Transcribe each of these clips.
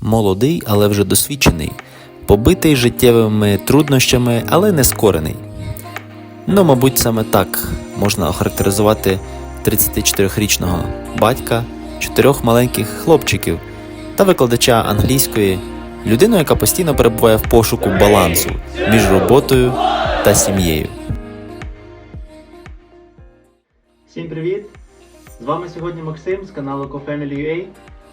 Молодий, але вже досвідчений, побитий життєвими труднощами, але не скорений. Ну, мабуть, саме так можна охарактеризувати 34-річного батька, чотирьох маленьких хлопчиків та викладача англійської, людину, яка постійно перебуває в пошуку балансу між роботою та сім'єю. Всім привіт! З вами сьогодні Максим з каналу CoFamily.ua.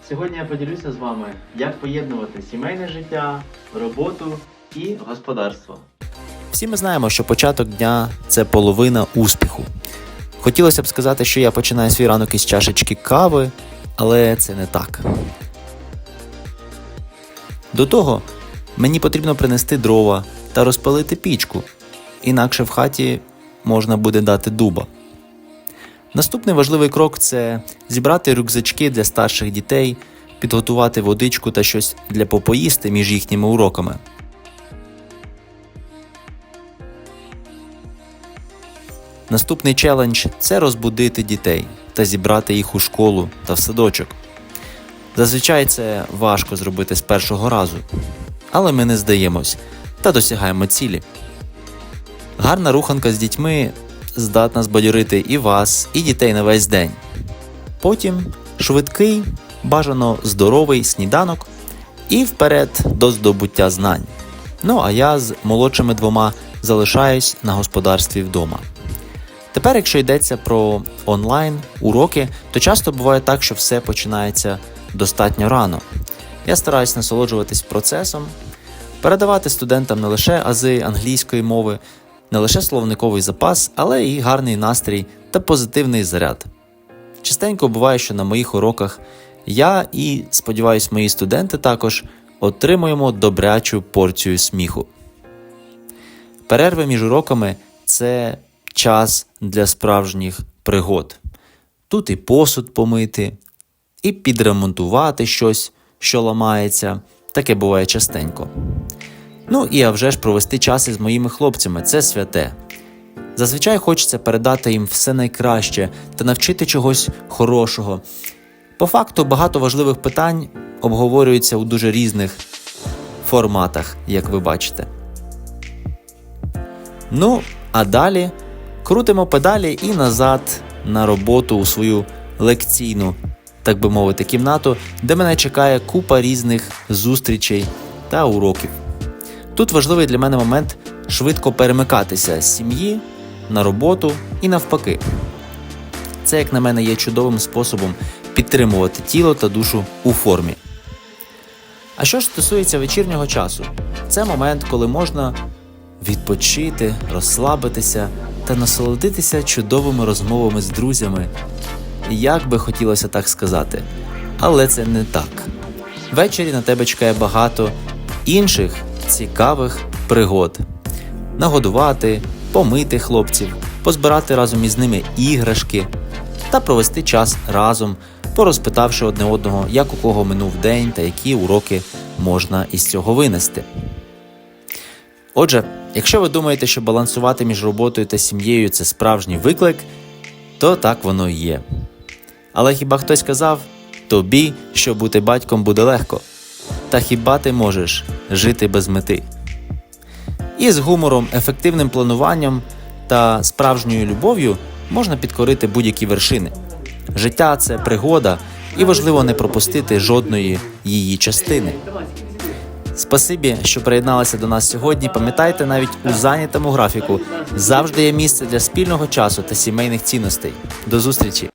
Сьогодні я поділюся з вами, як поєднувати сімейне життя, роботу і господарство. Всі ми знаємо, що початок дня це половина успіху. Хотілося б сказати, що я починаю свій ранок із чашечки кави, але це не так. До того мені потрібно принести дрова та розпалити пічку, інакше в хаті можна буде дати дуба. Наступний важливий крок це зібрати рюкзачки для старших дітей, підготувати водичку та щось для попоїсти між їхніми уроками. Наступний челендж це розбудити дітей та зібрати їх у школу та в садочок. Зазвичай це важко зробити з першого разу, але ми не здаємось та досягаємо цілі. Гарна руханка з дітьми здатна збадьорити і вас, і дітей на весь день. Потім швидкий, бажано здоровий сніданок і вперед до здобуття знань. Ну а я з молодшими двома залишаюсь на господарстві вдома. Тепер, якщо йдеться про онлайн уроки, то часто буває так, що все починається достатньо рано. Я стараюсь насолоджуватись процесом, передавати студентам не лише ази англійської мови, не лише словниковий запас, але і гарний настрій та позитивний заряд. Частенько буває, що на моїх уроках я і, сподіваюсь, мої студенти також отримуємо добрячу порцію сміху. Перерви між уроками це час для справжніх пригод. Тут і посуд помити, і підремонтувати щось, що ламається. Таке буває частенько. Ну і а вже ж провести час із моїми хлопцями це святе. Зазвичай хочеться передати їм все найкраще та навчити чогось хорошого. По факту багато важливих питань обговорюються у дуже різних форматах, як ви бачите. Ну, а далі крутимо педалі і назад на роботу у свою лекційну, так би мовити, кімнату, де мене чекає купа різних зустрічей та уроків. Тут важливий для мене момент швидко перемикатися з сім'ї на роботу і навпаки. Це, як на мене, є чудовим способом підтримувати тіло та душу у формі. А що ж стосується вечірнього часу, це момент, коли можна відпочити, розслабитися та насолодитися чудовими розмовами з друзями. Як би хотілося так сказати, але це не так. Ввечері на тебе чекає багато інших цікавих пригод: нагодувати, помити хлопців, позбирати разом із ними іграшки та провести час разом, порозпитавши одне одного, як у кого минув день та які уроки можна із цього винести. Отже, якщо ви думаєте, що балансувати між роботою та сім'єю це справжній виклик, то так воно і є. Але хіба хтось казав тобі, що бути батьком буде легко? Та хіба ти можеш жити без мети? І з гумором, ефективним плануванням та справжньою любов'ю можна підкорити будь-які вершини. Життя це пригода, і важливо не пропустити жодної її частини. Спасибі, що приєдналися до нас сьогодні. Пам'ятайте, навіть у зайнятому графіку завжди є місце для спільного часу та сімейних цінностей. До зустрічі!